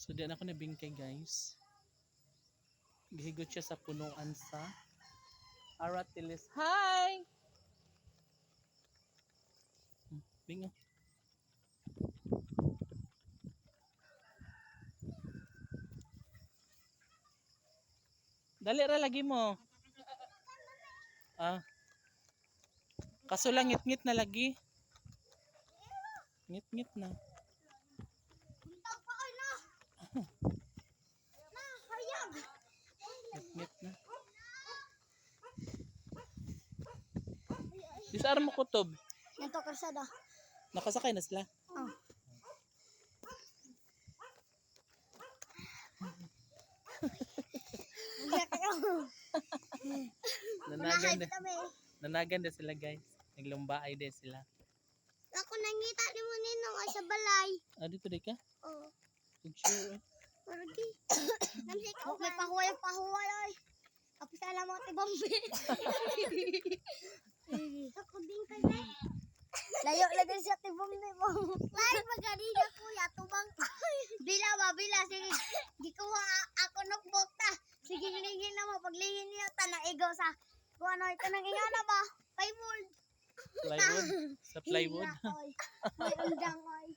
So diyan ako nabingkay guys. Gihigot siya sa punuan sa Aratilis. Hi! Hmm, Bingo. Dali ra lagi mo. Ah. Kaso lang ngit-ngit na lagi. Ngit-ngit na. Na. Hayag. Ngit-ngit na. Bisa mo kutob. Yan to, karsada. Nakasakay na sila. Oh. Hindi kayo. Nanagan Unahay din. kami. Nanagan din sila guys. Naglumbay din sila. Ako nangita ni mo ninong sa balay. Ah, dito di ka? Oh. Picture. Margi. Namsi ko. May pahuway pahuway ay. Tapos alam mo ti bombe. Ako din ka na. Layo lagi siya ti bombe mo. Lain maganina kuya tubang. Bila ba bila sige. Di ko ako notebook ta. Sige lingin na mo paglingin niya tanang ego sa kung ano ito nang ingana ba? Plywood. Plywood. Sa plywood. Hila, oy. May undang ay.